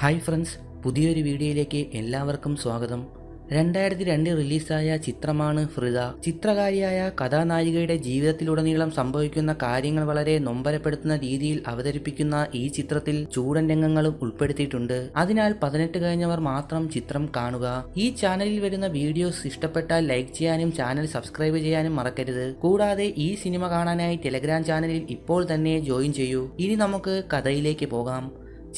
Hi friends പുതിയൊരു വീഡിയോയിലേക്ക് എല്ലാവർക്കും സ്വാഗതം. രണ്ടായിരത്തി രണ്ട് റിലീസായ ചിത്രമാണ് ഫ്രിദ. ചിത്രകാരിയായ കഥാനായികയുടെ ജീവിതത്തിലുടനീളം സംഭവിക്കുന്ന കാര്യങ്ങൾ വളരെ നൊമ്പരപ്പെടുത്തുന്ന രീതിയിൽ അവതരിപ്പിക്കുന്ന ഈ ചിത്രത്തിൽ ചൂടൻ രംഗങ്ങളും ഉൾപ്പെടുത്തിയിട്ടുണ്ട്. അതിനാൽ പതിനെട്ട് കഴിഞ്ഞവർ മാത്രം ചിത്രം കാണുക. ഈ ചാനലിൽ വരുന്ന വീഡിയോസ് ഇഷ്ടപ്പെട്ടാൽ ലൈക്ക് ചെയ്യാനും ചാനൽ സബ്സ്ക്രൈബ് ചെയ്യാനും മറക്കരുത്. കൂടാതെ ഈ സിനിമ കാണാനായി ടെലഗ്രാം ചാനലിൽ ഇപ്പോൾ തന്നെ ജോയിൻ ചെയ്യൂ. ഇനി നമുക്ക് കഥയിലേക്ക് പോകാം.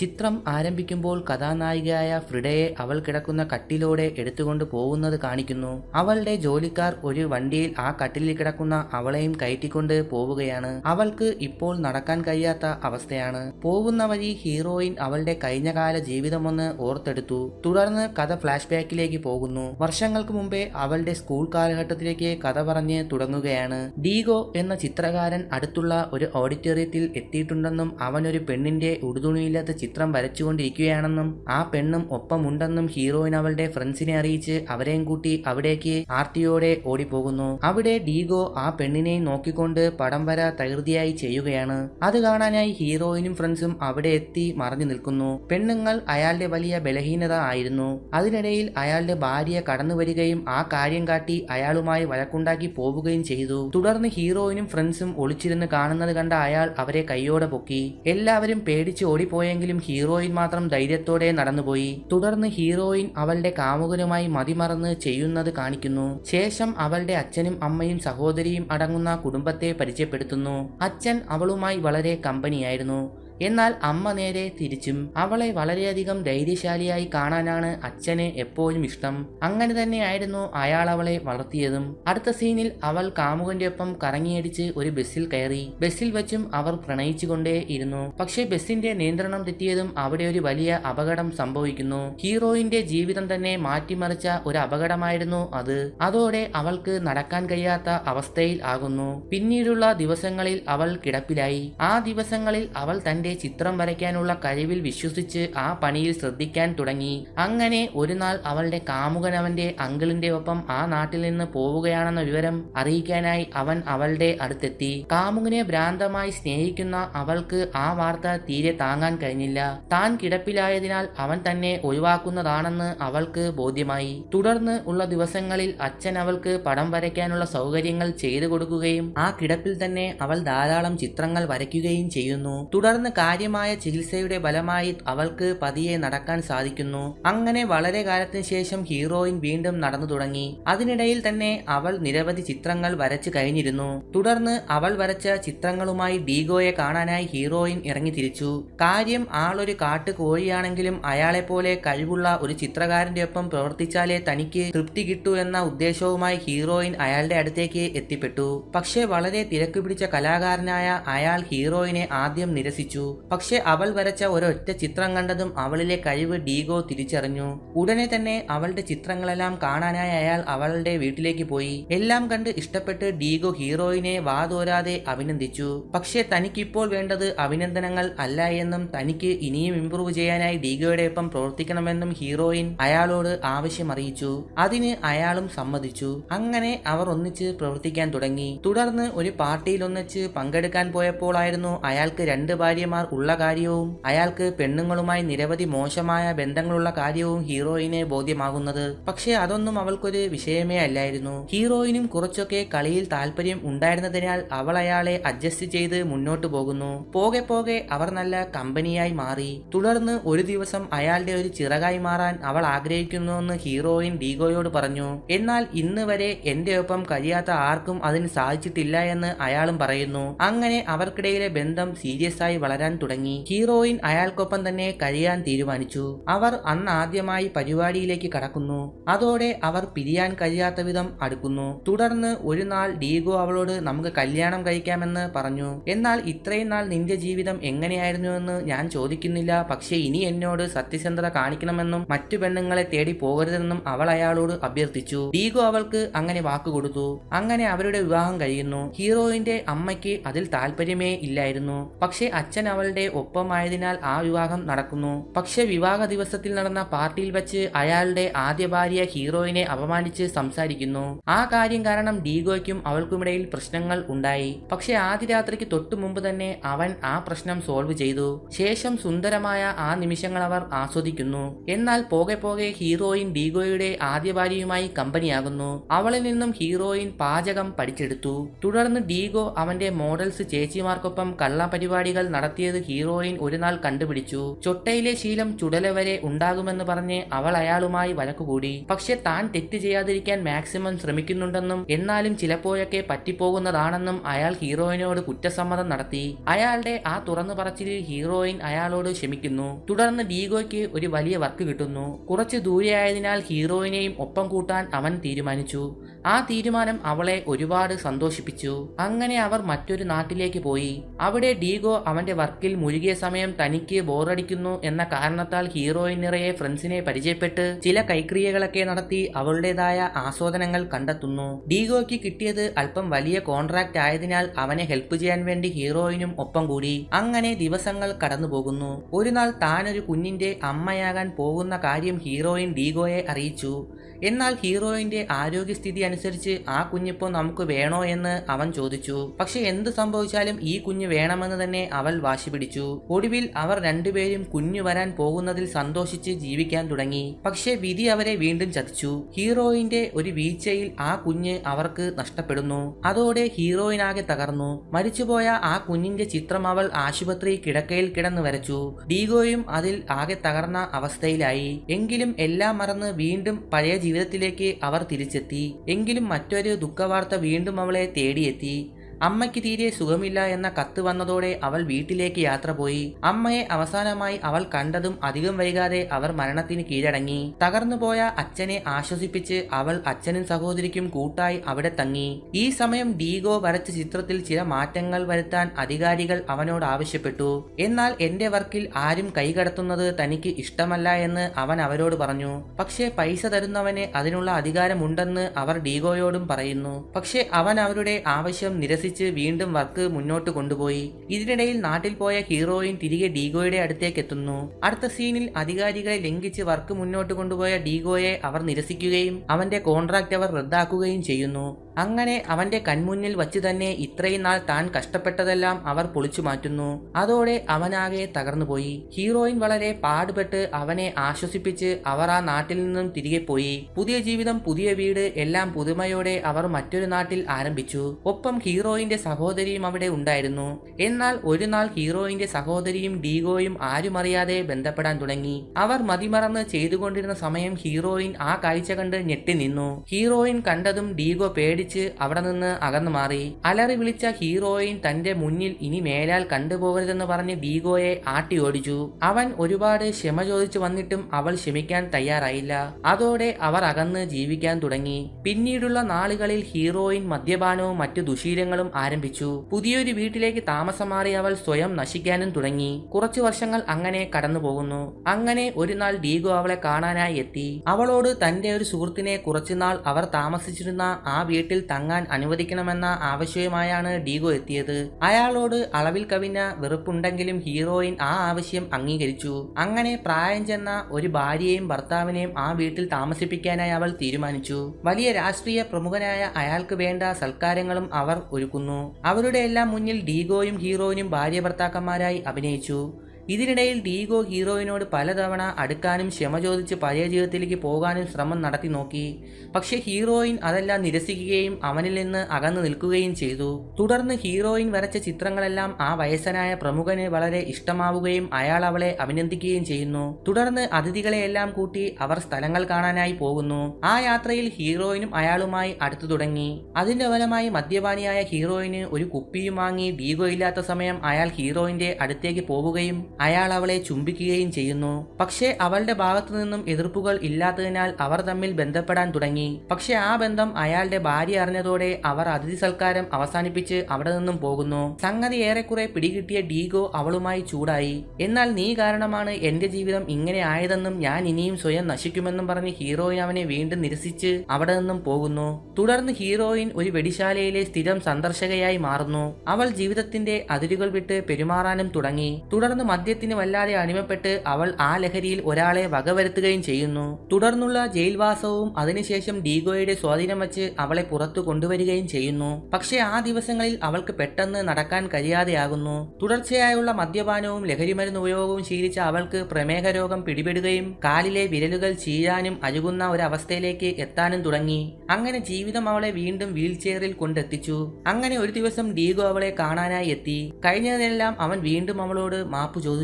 ചിത്രം ആരംഭിക്കുമ്പോൾ കഥാനായികയായ ഫ്രിഡയെ അവൾ കിടക്കുന്ന കട്ടിലൂടെ എടുത്തുകൊണ്ട് പോകുന്നത് കാണിക്കുന്നു. അവളുടെ ജോലിക്കാർ ഒരു വണ്ടിയിൽ ആ കട്ടിലിൽ കിടക്കുന്ന അവളെയും കയറ്റിക്കൊണ്ട് പോവുകയാണ്. അവൾക്ക് ഇപ്പോൾ നടക്കാൻ കഴിയാത്ത അവസ്ഥയാണ്. പോകുന്ന വഴി ഹീറോയിൻ അവളുടെ കഴിഞ്ഞകാല ജീവിതമൊന്ന് ഓർത്തെടുത്തു. തുടർന്ന് കഥ ഫ്ലാഷ് ബാക്കിലേക്ക് പോകുന്നു. വർഷങ്ങൾക്ക് മുമ്പേ അവളുടെ സ്കൂൾ കാലഘട്ടത്തിലേക്ക് കഥ പറഞ്ഞ് തുടങ്ങുകയാണ്. ഡീഗോ എന്ന ചിത്രകാരൻ അടുത്തുള്ള ഒരു ഓഡിറ്റോറിയത്തിൽ എത്തിയിട്ടുണ്ടെന്നും അവൻ ഒരു പെണ്ണിന്റെ ഉടുതുണിയില്ലാത്ത ചിത്രം വരച്ചുകൊണ്ടിരിക്കുകയാണെന്നും ആ പെണ്ണും ഒപ്പമുണ്ടെന്നും ഹീറോയിൻ അവളുടെ ഫ്രണ്ട്സിനെ അറിയിച്ച് അവരെയും കൂട്ടി അവിടേക്ക് ആർത്തിയോടെ ഓടിപ്പോകുന്നു. അവിടെ ഡീഗോ ആ പെണ്ണിനെ നോക്കിക്കൊണ്ട് പടം വര തകൃതിയായി ചെയ്യുകയാണ്. അത് കാണാനായി ഹീറോയിനും ഫ്രണ്ട്സും അവിടെ എത്തി മറഞ്ഞു നിൽക്കുന്നു. പെണ്ണുങ്ങൾ അയാളുടെ വലിയ ബലഹീനത ആയിരുന്നു. അതിനിടയിൽ അയാളുടെ ഭാര്യ കടന്നു വരികയും ആ കാര്യം കാട്ടി അയാളുമായി വഴക്കുണ്ടാക്കി പോവുകയും ചെയ്തു. തുടർന്ന് ഹീറോയിനും ഫ്രണ്ട്സും ഒളിച്ചിരുന്ന് കാണുന്നത് കണ്ട അയാൾ അവരെ കൈയോടെ പൊക്കി. എല്ലാവരും പേടിച്ച് ഓടിപ്പോയെങ്കിലും ഹീറോയിൻ മാത്രം ധൈര്യത്തോടെ നടന്നുപോയി. തുടർന്ന് ഹീറോയിൻ അവളുടെ കാമുകനുമായി മതിമറന്ന് ചെയ്യുന്നത് കാണിക്കുന്നു. ശേഷം അവളുടെ അച്ഛനും അമ്മയും സഹോദരിയും അടങ്ങുന്ന കുടുംബത്തെ പരിചയപ്പെടുത്തുന്നു. അച്ഛൻ അവളുമായി വളരെ കമ്പനിയായിരുന്നു. എന്നാൽ അമ്മ നേരെ തിരിച്ചും അവളെ വളരെയധികം ധൈര്യശാലിയായി കാണാനാണ് അച്ഛന് എപ്പോഴും ഇഷ്ടം. അങ്ങനെ തന്നെയായിരുന്നു അയാൾ അവളെ വളർത്തിയതും. അടുത്ത സീനിൽ അവൾ കാമുകന്റെ ഒപ്പം കറങ്ങിയടിച്ച് ഒരു ബസ്സിൽ കയറി. ബസ്സിൽ വെച്ചും അവർ പ്രണയിച്ചുകൊണ്ടേ ഇരുന്നു. പക്ഷേ ബസ്സിന്റെ നിയന്ത്രണം തെറ്റിയതും അവിടെ ഒരു വലിയ അപകടം സംഭവിക്കുന്നു. ഹീറോയിന്റെ ജീവിതം തന്നെ മാറ്റിമറിച്ച ഒരു അപകടമായിരുന്നു അത്. അതോടെ അവൾക്ക് നടക്കാൻ കഴിയാത്ത അവസ്ഥയിൽ ആകുന്നു. പിന്നീടുള്ള ദിവസങ്ങളിൽ അവൾ കിടപ്പിലായി. ആ ദിവസങ്ങളിൽ അവൾ തന്റെ ചിത്രം വരയ്ക്കാനുള്ള കഴിവിൽ വിശ്വസിച്ച് ആ പണിയിൽ ശ്രദ്ധിക്കാൻ തുടങ്ങി. അങ്ങനെ ഒരു നാൾ അവളുടെ കാമുകൻ അവന്റെ അങ്കിളിന്റെ ഒപ്പം ആ നാട്ടിൽ നിന്ന് പോവുകയാണെന്ന വിവരം അറിയിക്കാനായി അവൻ അവളുടെ അടുത്തെത്തി. കാമുകനെ ഭ്രാന്തമായി സ്നേഹിക്കുന്ന അവൾക്ക് ആ വാർത്ത തീരെ താങ്ങാൻ കഴിഞ്ഞില്ല. താൻ കിടപ്പിലായതിനാൽ അവൻ തന്നെ ഒഴിവാക്കുന്നതാണെന്ന് അവൾക്ക് ബോധ്യമായി. തുടർന്ന് ഉള്ള ദിവസങ്ങളിൽ അച്ഛൻ അവൾക്ക് പടം വരയ്ക്കാനുള്ള സൗകര്യങ്ങൾ ചെയ്തു കൊടുക്കുകയും ആ കിടപ്പിൽ തന്നെ അവൾ ധാരാളം ചിത്രങ്ങൾ വരയ്ക്കുകയും ചെയ്യുന്നു. തുടർന്ന് കാര്യമായ ചികിത്സയുടെ ഫലമായി അവൾക്ക് പതിയെ നടക്കാൻ സാധിക്കുന്നു. അങ്ങനെ വളരെ കാലത്തിന് ശേഷം ഹീറോയിൻ വീണ്ടും നടന്നു തുടങ്ങി. അതിനിടയിൽ തന്നെ അവൾ നിരവധി ചിത്രങ്ങൾ വരച്ചു കഴിഞ്ഞിരുന്നു. തുടർന്ന് അവൾ വരച്ച ചിത്രങ്ങളുമായി ഡീഗോയെ കാണാനായി ഹീറോയിൻ ഇറങ്ങി തിരിച്ചു. കാര്യം ആളൊരു കാട്ടു കോഴിയാണെങ്കിലും അയാളെ പോലെ കഴിവുള്ള ഒരു ചിത്രകാരന്റെ ഒപ്പം പ്രവർത്തിച്ചാലേ തനിക്ക് തൃപ്തി കിട്ടൂ എന്ന ഉദ്ദേശവുമായി ഹീറോയിൻ അയാളുടെ അടുത്തേക്ക് എത്തിപ്പെട്ടു. പക്ഷേ വളരെ തിരക്ക് പിടിച്ച കലാകാരനായ അയാൾ ഹീറോയിനെ ആദ്യം നിരസിച്ചു. പക്ഷെ അവൾ വരച്ച ഒരൊറ്റ ചിത്രം കണ്ടതും അവളിലെ കഴിവ് ഡീഗോ തിരിച്ചറിഞ്ഞു. ഉടനെ തന്നെ അവളുടെ ചിത്രങ്ങളെല്ലാം കാണാനായി അയാൾ അവളുടെ വീട്ടിലേക്ക് പോയി. എല്ലാം കണ്ട് ഇഷ്ടപ്പെട്ട് ഡീഗോ ഹീറോയിനെ വാതോരാതെ അഭിനന്ദിച്ചു. പക്ഷേ തനിക്കിപ്പോൾ വേണ്ടത് അഭിനന്ദനങ്ങൾ അല്ല എന്നും തനിക്ക് ഇനിയും ഇംപ്രൂവ് ചെയ്യാനായി ഡീഗോയുടെ ഒപ്പം പ്രവർത്തിക്കണമെന്നും ഹീറോയിൻ അയാളോട് ആവശ്യമറിയിച്ചു. അതിന് അയാളും സമ്മതിച്ചു. അങ്ങനെ അവർ ഒന്നിച്ച് പ്രവർത്തിക്കാൻ തുടങ്ങി. തുടർന്ന് ഒരു പാർട്ടിയിൽ ഒന്നിച്ച് പങ്കെടുക്കാൻ പോയപ്പോഴായിരുന്നു അയാൾക്ക് രണ്ട് ഭാര്യമാർ ഉള്ള കാര്യവും അയാൾക്ക് പെണ്ണുങ്ങളുമായി നിരവധി മോശമായ ബന്ധങ്ങളുള്ള കാര്യവും ഹീറോയിനെ ബോധ്യമാകുന്നത്. പക്ഷേ അതൊന്നും അവൾക്കൊരു വിഷയമേ അല്ലായിരുന്നു. ഹീറോയിനും കുറച്ചൊക്കെ കളിയിൽ താല്പര്യം ഉണ്ടായിരുന്നതിനാൽ അവൾ അയാളെ അഡ്ജസ്റ്റ് ചെയ്ത് മുന്നോട്ട് പോകുന്നു. പോകെ പോകെ അവർ നല്ല കമ്പനിയായി മാറി. തുടർന്ന് ഒരു ദിവസം അയാളുടെ ഒരു ചിറകായി മാറാൻ അവൾ ആഗ്രഹിക്കുന്നുവെന്ന് ഹീറോയിൻ ഡീഗോയോട് പറഞ്ഞു. എന്നാൽ ഇന്ന് വരെ എന്റെ ഒപ്പം കഴിയാത്ത ആർക്കും അതിന് സാധിച്ചിട്ടില്ല എന്ന് അയാളും പറയുന്നു. അങ്ങനെ അവർക്കിടയിലെ ബന്ധം സീരിയസ് ആയി വളരാൻ തുടങ്ങി. ഹീറോയിൻ അയാൾക്കൊപ്പം തന്നെ കഴിയാൻ തീരുമാനിച്ചു. അവർ അന്ന് ആദ്യമായി പരിപാടിയിലേക്ക് കടക്കുന്നു. അതോടെ അവർ പിരിയാൻ കഴിയാത്ത വിധം അടുക്കുന്നു. തുടർന്ന് ഒരു നാൾ ഡീഗോ അവളോട് നമുക്ക് കല്യാണം കഴിക്കാമെന്ന് പറഞ്ഞു. എന്നാൽ ഇത്രയും നാൾ നിന്റെ ജീവിതം എങ്ങനെയായിരുന്നുവെന്ന് ഞാൻ ചോദിക്കുന്നില്ല. പക്ഷേ ഇനി എന്നോട് സത്യസന്ധത കാണിക്കണമെന്നും മറ്റു പെണ്ണുങ്ങളെ തേടി പോകരുതെന്നും അവൾ അയാളോട് അഭ്യർത്ഥിച്ചു. ഡീഗോ അവൾക്ക് അങ്ങനെ വാക്ക് കൊടുത്തു. അങ്ങനെ അവരുടെ വിവാഹം കഴിയുന്നു. ഹീറോയിന്റെ അമ്മയ്ക്ക് അതിൽ താല്പര്യമേ ഇല്ലായിരുന്നു. പക്ഷേ അച്ഛൻ അവളുടെ ഒപ്പമായതിനാൽ ആ വിവാഹം നടക്കുന്നു. പക്ഷെ വിവാഹ ദിവസത്തിൽ നടന്ന പാർട്ടിയിൽ വെച്ച് അയാളുടെ ആദ്യ ഭാര്യ ഹീറോയിനെ അപമാനിച്ച് സംസാരിക്കുന്നു. ആ കാര്യം കാരണം ഡീഗോയ്ക്കും അവൾക്കുമിടയിൽ പ്രശ്നങ്ങൾ ഉണ്ടായി. പക്ഷെ ആദ്യ രാത്രിക്ക് തൊട്ടു മുമ്പ് തന്നെ അവൻ ആ പ്രശ്നം സോൾവ് ചെയ്തു. ശേഷം സുന്ദരമായ ആ നിമിഷങ്ങൾ അവർ ആസ്വദിക്കുന്നു. എന്നാൽ പോകെ പോകെ ഹീറോയിൻ ഡീഗോയുടെ ആദ്യ ഭാര്യയുമായി കമ്പനിയാകുന്നു. അവളിൽ നിന്നും ഹീറോയിൻ പാചകം പഠിച്ചെടുത്തു. തുടർന്ന് ഡീഗോ അവന്റെ മോഡൽസ് ചേച്ചിമാർക്കൊപ്പം കള്ളപരിപാടികൾ നടത്തിയത് ഹീറോയിൻ ഒരു നാൾ കണ്ടുപിടിച്ചു. ചൊട്ടയിലെ ശീലം ചുടല വരെ ഉണ്ടാകുമെന്ന് പറഞ്ഞ് അവൾ അയാളുമായി വഴക്കുകൂടി പക്ഷെ താൻ തെറ്റ് ചെയ്യാതിരിക്കാൻ മാക്സിമം ശ്രമിക്കുന്നുണ്ടെന്നും എന്നാലും ചിലപ്പോഴൊക്കെ പറ്റിപ്പോകുന്നതാണെന്നും അയാൾ ഹീറോയിനോട് കുറ്റസമ്മതം നടത്തി. അയാളുടെ ആ തുറന്നു പറച്ചിലിൽ ഹീറോയിൻ അയാളോട് ക്ഷമിക്കുന്നു. തുടർന്ന് ഡീഗോയ്ക്ക് ഒരു വലിയ വർക്ക് കിട്ടുന്നു. കുറച്ച് ദൂരെയായതിനാൽ ഹീറോയിനെയും ഒപ്പം കൂട്ടാൻ അവൻ തീരുമാനിച്ചു. ആ തീരുമാനം അവളെ ഒരുപാട് സന്തോഷിപ്പിച്ചു. അങ്ങനെ അവർ മറ്റൊരു നാട്ടിലേക്ക് പോയി. അവിടെ ഡീഗോ അവന്റെ വർക്കിൽ മുഴുകിയ സമയം തനിക്ക് ബോറടിക്കുന്നു എന്ന കാരണത്താൽ ഹീറോയിൻ നിറയെ ഫ്രണ്ട്സിനെ പരിചയപ്പെട്ട് ചില കൈക്രിയകളൊക്കെ നടത്തി അവളുടേതായ ആസ്വാദനങ്ങൾ കണ്ടെത്തുന്നു. ഡീഗോയ്ക്ക് കിട്ടിയത് അല്പം വലിയ കോൺട്രാക്ട് ആയതിനാൽ അവനെ ഹെൽപ്പ് ചെയ്യാൻ വേണ്ടി ഹീറോയിനും ഒപ്പം കൂടി. അങ്ങനെ ദിവസങ്ങൾ കടന്നു പോകുന്നു ഒരു നാൾ താനൊരു കുഞ്ഞിന്റെ അമ്മയാകാൻ പോകുന്ന കാര്യം ഹീറോയിൻ ഡീഗോയെ അറിയിച്ചു. എന്നാൽ ഹീറോയിന്റെ ആരോഗ്യസ്ഥിതി അനുസരിച്ച് ആ കുഞ്ഞിപ്പോ നമുക്ക് വേണോ എന്ന് അവൻ ചോദിച്ചു. പക്ഷെ എന്ത് സംഭവിച്ചാലും ഈ കുഞ്ഞ് വേണമെന്ന് തന്നെ അവൾ വാശി പിടിച്ചു. ഒടുവിൽ അവർ രണ്ടുപേരും കുഞ്ഞു വരാൻ പോകുന്നതിൽ സന്തോഷിച്ച് ജീവിക്കാൻ തുടങ്ങി. പക്ഷെ വിധി അവരെ വീണ്ടും ചതിച്ചു. ഹീറോയിന്റെ ഒരു വീഴ്ചയിൽ ആ കുഞ്ഞ് അവർക്ക് നഷ്ടപ്പെടുന്നു. അതോടെ ഹീറോയിനാകെ തകർന്നു. മരിച്ചുപോയ ആ കുഞ്ഞിന്റെ ചിത്രം അവൾ ആശുപത്രി കിടക്കയിൽ കിടന്നു വരച്ചു. ഡീഗോയും അതിൽ ആകെ തകർന്ന അവസ്ഥയിലായി. എങ്കിലും എല്ലാം മറന്ന് വീണ്ടും പഴയ ജീവിതത്തിലേക്ക് അവർ തിരിച്ചെത്തി. എങ്കിലും മറ്റൊരു ദുഃഖവാർത്ത വീണ്ടും അവളെ തേടിയെത്തി. അമ്മയ്ക്ക് തീരെ സുഖമില്ല എന്ന കത്ത് വന്നതോടെ അവൾ വീട്ടിലേക്ക് യാത്ര പോയി. അമ്മയെ അവസാനമായി അവൾ കണ്ടതും അധികം വൈകാതെ അവർ മരണത്തിന് കീഴടങ്ങി. തകർന്നുപോയ അച്ഛനെ ആശ്വസിപ്പിച്ച് അവൾ അച്ഛനും സഹോദരിക്കും കൂട്ടായി അവിടെ തങ്ങി. ഈ സമയം ഡീഗോ വരച്ച ചിത്രത്തിൽ ചില മാറ്റങ്ങൾ വരുത്താൻ അധികാരികൾ അവനോട് ആവശ്യപ്പെട്ടു. എന്നാൽ എന്റെ വർക്കിൽ ആരും കൈകടത്തുന്നത് തനിക്ക് ഇഷ്ടമല്ല എന്ന് അവൻ അവരോട് പറഞ്ഞു. പക്ഷേ പൈസ തരുന്നവന് അതിനുള്ള അധികാരമുണ്ടെന്ന് അവർ ഡീഗോയോടും പറയുന്നു. പക്ഷേ അവൻ അവരുടെ ആവശ്യം നിരസിച്ചു വീണ്ടും വർക്ക് മുന്നോട്ട് കൊണ്ടുപോയി. ഇതിനിടയിൽ നാട്ടിൽ പോയ ഹീറോയിൻ തിരികെ ഡീഗോയുടെ അടുത്തേക്ക് എത്തുന്നു അടുത്ത സീനിൽ അധികാരികളെ ലംഘിച്ച് വർക്ക് മുന്നോട്ട് കൊണ്ടുപോയ ഡീഗോയെ അവർ നിരസിക്കുകയും അവന്റെ കോൺട്രാക്ട് അവർ റദ്ദാക്കുകയും ചെയ്യുന്നു. അങ്ങനെ അവന്റെ കൺമുന്നിൽ വച്ച് തന്നെ ഇത്രയും നാൾ താൻ കഷ്ടപ്പെട്ടതെല്ലാം അവർ പൊളിച്ചു മാറ്റുന്നു. അതോടെ അവനാകെ തകർന്നുപോയി. ഹീറോയിൻ വളരെ പാടുപെട്ട് അവനെ ആശ്വസിപ്പിച്ച് അവർ ആ നാട്ടിൽ നിന്നും തിരികെ പോയി. പുതിയ ജീവിതം പുതിയ വീട് എല്ലാം പുതുമയോടെ അവർ മറ്റൊരു നാട്ടിൽ ആരംഭിച്ചു. ഒപ്പം ഹീറോയിന്റെ സഹോദരിയും അവിടെ ഉണ്ടായിരുന്നു. എന്നാൽ ഒരു നാൾ ഹീറോയിന്റെ സഹോദരിയും ഡീഗോയും ആരുമറിയാതെ ബന്ധപ്പെടാൻ തുടങ്ങി. അവർ മതിമറന്ന് ചെയ്തുകൊണ്ടിരുന്ന സമയം ഹീറോയിൻ ആ കാഴ്ച കണ്ട് ഞെട്ടി നിന്നു. ഹീറോയിൻ കണ്ടതും ഡീഗോ പേടിച്ച് അവിടെ നിന്ന് അകന്നു മാറി. അലറി വിളിച്ച ഹീറോയിൻ തന്റെ മുന്നിൽ ഇനി മേലാൽ കണ്ടുപോകരുതെന്ന് പറഞ്ഞ് ഡീഗോയെ ആട്ടി ഓടിച്ചു. അവൻ ഒരുപാട് ക്ഷമ ചോദിച്ചു വന്നിട്ടും അവൾ ക്ഷമിക്കാൻ തയ്യാറായില്ല. അതോടെ അവർ അകന്ന് ജീവിക്കാൻ തുടങ്ങി. പിന്നീടുള്ള നാളുകളിൽ ഹീറോയിൻ മദ്യപാനവും മറ്റു ദുശീലങ്ങളും ആരംഭിച്ചു. പുതിയൊരു വീട്ടിലേക്ക് താമസം മാറി അവൾ സ്വയം നശിക്കാനും തുടങ്ങി. കുറച്ചു വർഷങ്ങൾ അങ്ങനെ കടന്നു പോകുന്നു. അങ്ങനെ ഒരു നാൾ ഡീഗോ അവളെ കാണാനായി എത്തി. അവളോട് തന്റെ ഒരു സുഹൃത്തിനെ കുറച്ചുനാൾ അവർ താമസിച്ചിരുന്ന ആ വീട്ടിൽ തങ്ങാൻ അനുവദിക്കണമെന്ന ആവശ്യവുമായാണ് ഡീഗോ എത്തിയത്. അയാളോട് അളവിൽ കവിഞ്ഞ വെറുപ്പുണ്ടെങ്കിലും ഹീറോയിൻ ആ ആവശ്യം അംഗീകരിച്ചു. അങ്ങനെ പ്രായം ചെന്ന ഒരു ഭാര്യയെയും ഭർത്താവിനെയും ആ വീട്ടിൽ താമസിപ്പിക്കാനായി അവൾ തീരുമാനിച്ചു. വലിയ രാഷ്ട്രീയ പ്രമുഖനായ അയാൾക്ക് വേണ്ട സൽക്കാരങ്ങളും അവർ ഒരുക്കുന്നു. അവരുടെ എല്ലാം മുന്നിൽ ഡീഗോയും ഹീറോയിനും ഭാര്യ ഭർത്താക്കന്മാരായി അഭിനയിച്ചു. ഇതിനിടയിൽ ഡീഗോ ഹീറോയിനോട് പലതവണ അടുക്കാനും ക്ഷമ ചോദിച്ച് പഴയ ജീവിതത്തിലേക്ക് പോകാനും ശ്രമം നടത്തി നോക്കി. പക്ഷേ ഹീറോയിൻ അതെല്ലാം നിരസിക്കുകയും അവനിൽ നിന്ന് അകന്നു നിൽക്കുകയും ചെയ്തു. തുടർന്ന് ഹീറോയിൻ വരച്ച ചിത്രങ്ങളെല്ലാം ആ വയസ്സനായ പ്രമുഖന് വളരെ ഇഷ്ടമാവുകയും അയാൾ അവളെ അഭിനന്ദിക്കുകയും ചെയ്യുന്നു. തുടർന്ന് അതിഥികളെയെല്ലാം കൂട്ടി അവർ സ്ഥലങ്ങൾ കാണാനായി പോകുന്നു. ആ യാത്രയിൽ ഹീറോയിനും അയാളുമായി അടുത്തു തുടങ്ങി. അതിന്റെ ഫലമായി മദ്യപാനിയായ ഹീറോയിന് ഒരു കുപ്പിയും വാങ്ങി ഡീഗോ ഇല്ലാത്ത സമയം അയാൾ ഹീറോയിന്റെ അടുത്തേക്ക് പോവുകയും അയാൾ അവളെ ചുംബിക്കുകയും ചെയ്യുന്നു. പക്ഷേ അവളുടെ ഭാഗത്തു നിന്നും എതിർപ്പുകൾ ഇല്ലാത്തതിനാൽ അവർ തമ്മിൽ ബന്ധപ്പെടാൻ തുടങ്ങി. പക്ഷെ ആ ബന്ധം അയാളുടെ ഭാര്യ അറിഞ്ഞതോടെ അവർ അതിഥി സൽക്കാരം അവസാനിപ്പിച്ച് അവിടെ നിന്നും പോകുന്നു. സംഗതി ഏറെക്കുറെ പിടികിട്ടിയ ഡീഗോ അവളുമായി ചൂടായി. എന്നാൽ നീ കാരണമാണ് എന്റെ ജീവിതം ഇങ്ങനെ ആയതെന്നും ഞാൻ ഇനിയും സ്വയം നശിക്കുമെന്നും പറഞ്ഞ് ഹീറോയിൻ അവനെ വീണ്ടും നിരസിച്ച് അവിടെ നിന്നും പോകുന്നു. തുടർന്ന് ഹീറോയിൻ ഒരു വെടിശാലയിലെ സ്ഥിരം സന്ദർശകയായി മാറുന്നു. അവൾ ജീവിതത്തിന്റെ അതിരുകൾ വിട്ട് പെരുമാറാനും തുടങ്ങി. തുടർന്ന് മദ്യത്തിന് വല്ലാതെ അടിമപ്പെട്ട് അവൾ ആ ലഹരിയിൽ ഒരാളെ വകവരുത്തുകയും ചെയ്യുന്നു. തുടർന്നുള്ള ജയിൽവാസവും അതിനുശേഷം ഡീഗോയുടെ സ്വാധീനം വച്ച് അവളെ പുറത്തു കൊണ്ടുവരികയും ചെയ്യുന്നു. പക്ഷേ ആ ദിവസങ്ങളിൽ അവൾക്ക് പെട്ടെന്ന് നടക്കാൻ കഴിയാതെയാകുന്നു. തുടർച്ചയായുള്ള മദ്യപാനവും ലഹരിമരുന്ന് ഉപയോഗവും ശീലിച്ച അവൾക്ക് പ്രമേഹ രോഗം പിടിപെടുകയും കാലിലെ വിരലുകൾ ചീരാനും അഴുകുന്ന ഒരവസ്ഥയിലേക്ക് എത്താനും തുടങ്ങി. അങ്ങനെ ജീവിതം അവളെ വീണ്ടും വീൽ ചെയറിൽ കൊണ്ടെത്തിച്ചു. അങ്ങനെ ഒരു ദിവസം ഡീഗോ അവളെ കാണാനായി എത്തി. കഴിഞ്ഞതിനെല്ലാം അവൻ വീണ്ടും അവളോട് മാപ്പ് ചോദിച്ചു.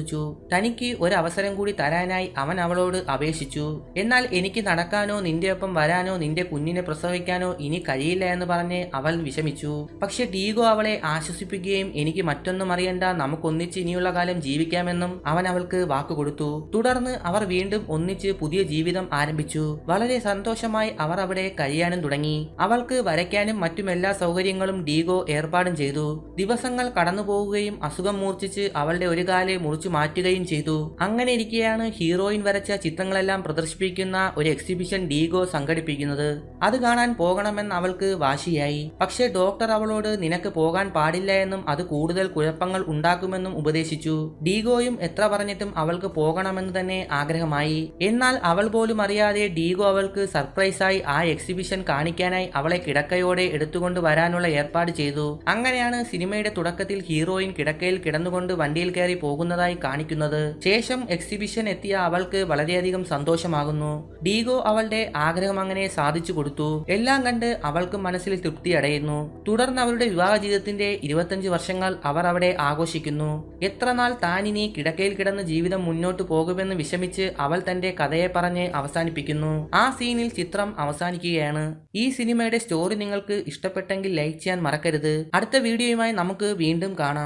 തനിക്ക് ഒരു അവസരം കൂടി തരാനായി അവൻ അവളോട് അപേക്ഷിച്ചു. എന്നാൽ എനിക്ക് നടക്കാനോ നിന്റെ ഒപ്പം വരാനോ നിന്റെ കുഞ്ഞിനെ പ്രസവിക്കാനോ ഇനി കഴിയില്ല എന്ന് പറഞ്ഞ് അവൾ വിഷമിച്ചു. പക്ഷെ ഡീഗോ അവളെ ആശ്വസിപ്പിക്കുകയും എനിക്ക് മറ്റൊന്നും അറിയണ്ട നമുക്കൊന്നിച്ച് ഇനിയുള്ള കാലം ജീവിക്കാമെന്നും അവൻ അവൾക്ക് വാക്കുകൊടുത്തു തുടർന്ന് അവർ വീണ്ടും ഒന്നിച്ച് പുതിയ ജീവിതം ആരംഭിച്ചു. വളരെ സന്തോഷമായി അവർ അവിടെ കഴിയാനും തുടങ്ങി. അവൾക്ക് വരയ്ക്കാനും മറ്റും എല്ലാ സൗകര്യങ്ങളും ഡീഗോ ഏർപ്പാടും ചെയ്തു. ദിവസങ്ങൾ കടന്നുപോവുകയും അസുഖം മൂർച്ഛിച്ച് അവളുടെ ഒരു കാലേ മുറിച്ചു മാറ്റുകയും ചെയ്തു. അങ്ങനെ ഇരിക്കെയാണ് ഹീറോയിൻ വരച്ച ചിത്രങ്ങളെല്ലാം പ്രദർശിപ്പിക്കുന്ന ഒരു എക്സിബിഷൻ ഡീഗോ സംഘടിപ്പിക്കുന്നത്. അത് കാണാൻ പോകണമെന്ന് അവൾക്ക് വാശിയായി. പക്ഷേ ഡോക്ടർ അവളോട് നിനക്ക് പോകാൻ പാടില്ല എന്നും അത് കൂടുതൽ കുഴപ്പങ്ങൾ ഉണ്ടാക്കുമെന്നും ഉപദേശിച്ചു. ഡീഗോയും എത്ര പറഞ്ഞിട്ടും അവൾക്ക് പോകണമെന്ന് തന്നെ ആഗ്രഹമായി. എന്നാൽ അവൾ പോലും അറിയാതെ ഡീഗോ അവൾക്ക് സർപ്രൈസായി ആ എക്സിബിഷൻ കാണിക്കാനായി അവളെ കിടക്കയോടെ എടുത്തുകൊണ്ട് വരാനുള്ള ഏർപ്പാട് ചെയ്തു. അങ്ങനെയാണ് സിനിമയുടെ തുടക്കത്തിൽ ഹീറോയിൻ കിടക്കയിൽ കിടന്നുകൊണ്ട് വണ്ടിയിൽ കയറി പോകുന്നതായി കാണിക്കുന്നത്. ശേഷം എക്സിബിഷൻ എത്തിയ അവൾക്ക് വളരെയധികം സന്തോഷമാകുന്നു. ഡീഗോ അവളുടെ ആഗ്രഹം അങ്ങനെ സാധിച്ചു കൊടുത്തു. എല്ലാം കണ്ട് അവൾക്കും മനസ്സിൽ തൃപ്തി അടയുന്നു. തുടർന്ന് അവരുടെ വിവാഹ ജീവിതത്തിന്റെ ഇരുപത്തഞ്ച് വർഷങ്ങൾ അവർ അവിടെ ആഘോഷിക്കുന്നു. എത്ര നാൾ താനിനി കിടക്കയിൽ കിടന്ന് ജീവിതം മുന്നോട്ട് പോകുമെന്ന് വിഷമിച്ച് അവൾ തന്റെ കഥയെ പറഞ്ഞ് അവസാനിപ്പിക്കുന്നു. ആ സീനിൽ ചിത്രം അവസാനിക്കുകയാണ്. ഈ സിനിമയുടെ സ്റ്റോറി നിങ്ങൾക്ക് ഇഷ്ടപ്പെട്ടെങ്കിൽ ലൈക്ക് ചെയ്യാൻ മറക്കരുത്. അടുത്ത വീഡിയോയുമായി നമുക്ക് വീണ്ടും കാണാം.